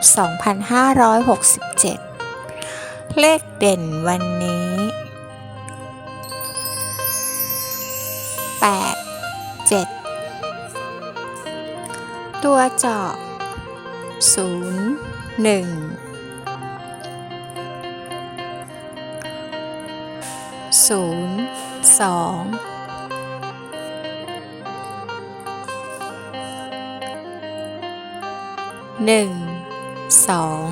2567 เลขเด่นวันนี้ 8 7 ตัวเจาะ0 1 0 2หนึ่ง สอง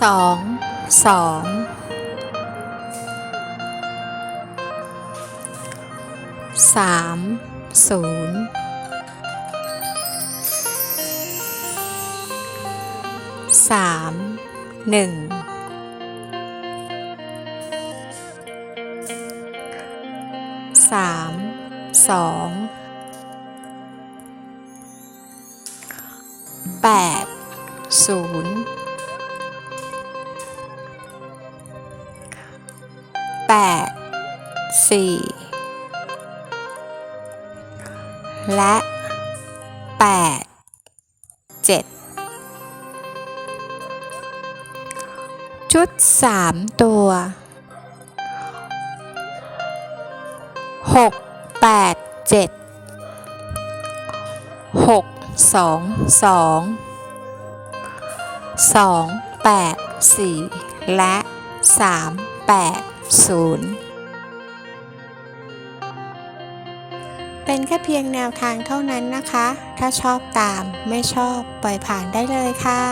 สองสองสามศูนย์สามหนึ่งสามสอง แปดศูนย์แปดสี่และแปดเจ็ดชุดสามตัวหกแปดเจ็ดหก สองสองสองแปดสี่และสามแปดศูนย์เป็นแค่เพียงแนวทางเท่านั้นนะคะ ถ้าชอบตามไม่ชอบปล่อยผ่านได้เลยค่ะ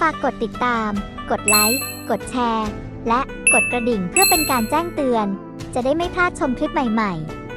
ฝากกดติดตาม กดไลค์ กดแชร์ และกดกระดิ่งเพื่อเป็นการแจ้งเตือน จะได้ไม่พลาดชมคลิปใหม่ ๆ